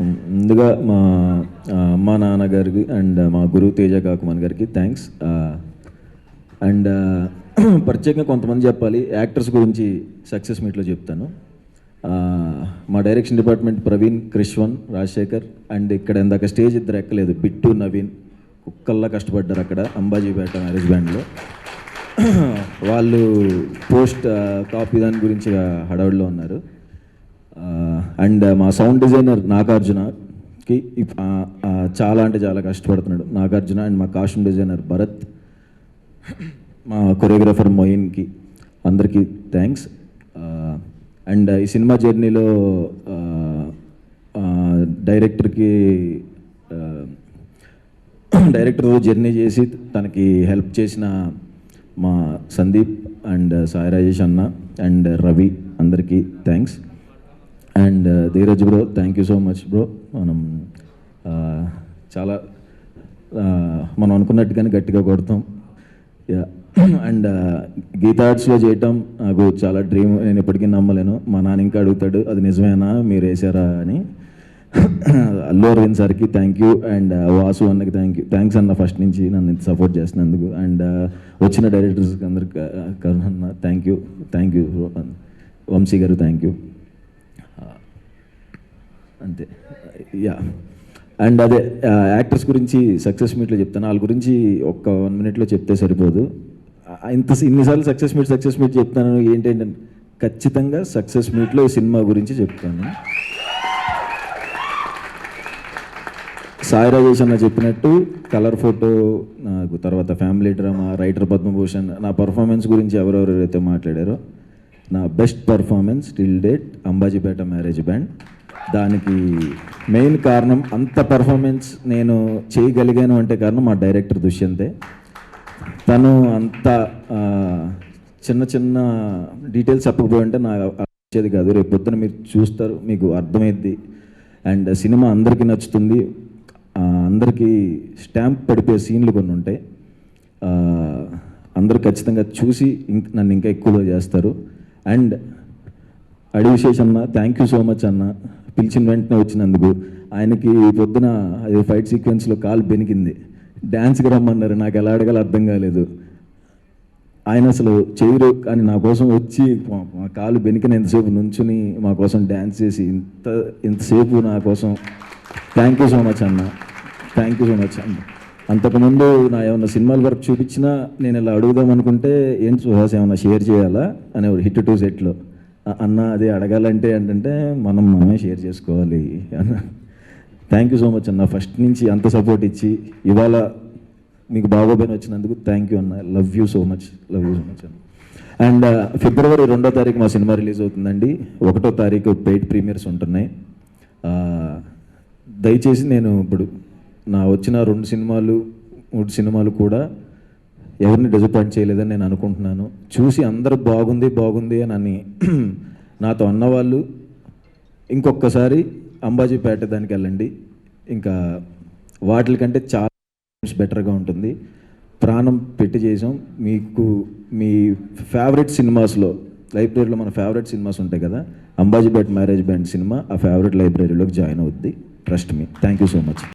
ముందుగా మా అమ్మా నాన్నగారికి అండ్ మా గురువు తేజ కాకుమాన్ గారికి థ్యాంక్స్ అండ్ ప్రత్యేకంగా కొంతమంది చెప్పాలి. యాక్టర్స్ గురించి సక్సెస్ మీట్లో చెప్తాను. మా direction department Praveen Krishvan Rajasekhar and ఇక్కడ ఇందాక స్టేజ్ ఇద్దరు ఎక్కలేదు. బిట్టు నవీన్ కుక్కల్లా కష్టపడ్డారు అక్కడ అంబాజీపేట మ్యారేజ్ బ్యాండ్లో. వాళ్ళు పోస్ట్ కాపీ దాని గురించి హడావుడిలో ఉన్నారు. అండ్ మా సౌండ్ డిజైనర్ నాగార్జునకి ఇప్- చాలా అంటే చాలా కష్టపడుతున్నాడు. నాగార్జున అండ్ మా కాస్ట్యూమ్ డిజైనర్ భరత్ మా కొరియోగ్రాఫర్ మొయిన్కి అందరికీ థ్యాంక్స్. అండ్ ఈ సినిమా జర్నీలో డైరెక్టర్కి డైరెక్టర్ జర్నీ చేసి తనకి హెల్ప్ చేసిన మా సందీప్ అండ్ సాయి రాజేష్ అన్న అండ్ రవి అందరికీ thanks. And uh, Dheeraj bro thank you so much bro మనం uh, చాలా uh, మనం అనుకున్నట్టుగానే గట్టిగా కొడతాం. యా అండ్ గీతార్ట్స్లో చేయటం నాకు చాలా డ్రీమ్ నేను ఎప్పటికీ నమ్మలేను. మా నాన్న ఇంకా అడుగుతాడు అది నిజమేనా? మీరు వేసారా? అని. అల్లు అరవింద్ సార్కి థ్యాంక్ యూ అండ్ వాసు అన్నకి థ్యాంక్ యూ థ్యాంక్స్ అన్న ఫస్ట్ నుంచి నన్ను ఇంత సపోర్ట్ చేసినందుకు. అండ్ వచ్చిన డైరెక్టర్స్కి అందరికి కరుణ్ అన్న thank you thank you Vamsi garu thank you అంతే. యా అండ్ అదే యాక్టర్స్ గురించి సక్సెస్ మీట్లో చెప్తాను వాళ్ళ గురించి ఒక్క వన్ మినిట్లో చెప్తే సరిపోదు. ఇంత ఇన్నిసార్లు సక్సెస్ మీట్ సక్సెస్ మీట్ చెప్తాను. ఏంటంటే ఖచ్చితంగా సక్సెస్ మీట్లో ఈ సినిమా గురించి చెప్తాను. సాయి రాజేష్ అన్న చెప్పినట్టు కలర్ ఫోటో నాకు తర్వాత ఫ్యామిలీ డ్రామా రైటర్ పద్మభూషణ్ నా పర్ఫార్మెన్స్ గురించి ఎవరెవరైతే మాట్లాడారో నా best performance till date Ambajipeta marriage band దానికి మెయిన్ కారణం అంత పర్ఫార్మెన్స్ నేను చేయగలిగాను అంటే కారణం మా డైరెక్టర్ దుష్యంతే. తను అంత చిన్న చిన్న డీటెయిల్స్ చెప్పకపోయి నాకు వచ్చేది కాదు. రేపు పొద్దున మీరు చూస్తారు మీకు అర్థమైద్ది. అండ్ సినిమా అందరికీ నచ్చుతుంది. అందరికీ స్టాంప్ పడిపోయే సీన్లు కొన్ని ఉంటాయి. అందరూ ఖచ్చితంగా చూసి ఇంక నన్ను ఇంకా ఎక్కువగా చేస్తారు. అండ్ అడి విశేష్ అన్న థ్యాంక్ యూ సో మచ్ అన్న. పిలిచిన వెంటనే వచ్చినందుకు ఆయనకి పొద్దున ఫైట్ సీక్వెన్స్లో కాలు బెనికింది. డ్యాన్స్కి రమ్మన్నారు. నాకు ఎలా అడగాలో అర్థం కాలేదు. ఆయన అసలు చేయరు. కానీ నా కోసం వచ్చి మా- కాలు బెనికిన ఎంతసేపు నుంచుని మా కోసం డ్యాన్స్ చేసి ఇంత ఇంతసేపు నా కోసం. థ్యాంక్ యూ సో మచ్ అన్న. థ్యాంక్ యూ సో మచ్ అన్న. అంతకుముందు నా ఏమైనా సినిమాల వర్క్ చూపించినా నేను ఇలా అడుగుదాం అనుకుంటే ఏం సుహాస్ ఏమైనా షేర్ చేయాలా? అనే హిట్ టూ సెట్లో. అన్న అది అడగాలంటే ఏంటంటే మనం మనమే షేర్ చేసుకోవాలి అన్న. థ్యాంక్ యూ సో మచ్ అన్న. ఫస్ట్ నుంచి అంత సపోర్ట్ ఇచ్చి ఇవాళ మీకు బాగోపోయిన వచ్చినందుకు థ్యాంక్ యూ అన్న. Love you so much love you so much అన్న. అండ్ ఫిబ్రవరి రెండో తారీఖు మా సినిమా రిలీజ్ అవుతుందండి. ఒకటో తారీఖు పెయిడ్ ప్రీమియర్స్ ఉంటున్నాయి. దయచేసి నేను ఇప్పుడు నా వచ్చిన రెండు సినిమాలు మూడు సినిమాలు కూడా ఎవరిని డిసప్పాయింట్ చేయలేదని నేను అనుకుంటున్నాను. చూసి అందరూ బాగుంది బాగుంది అని అని నాతో అన్నవాళ్ళు ఇంకొకసారి అంబాజీపేట దానికి వెళ్ళండి. ఇంకా వాటికంటే చాలా బెటర్గా ఉంటుంది. ప్రాణం పెట్టి చేసాం. మీకు మీ ఫేవరెట్ సినిమాస్లో లైబ్రరీలో మన ఫేవరెట్ సినిమాస్ ఉంటాయి కదా అంబాజీపేట మ్యారేజ్ బ్యాండ్ సినిమా ఆ ఫేవరెట్ లైబ్రరీలోకి జాయిన్ అవుద్ది. Trust me thank you so much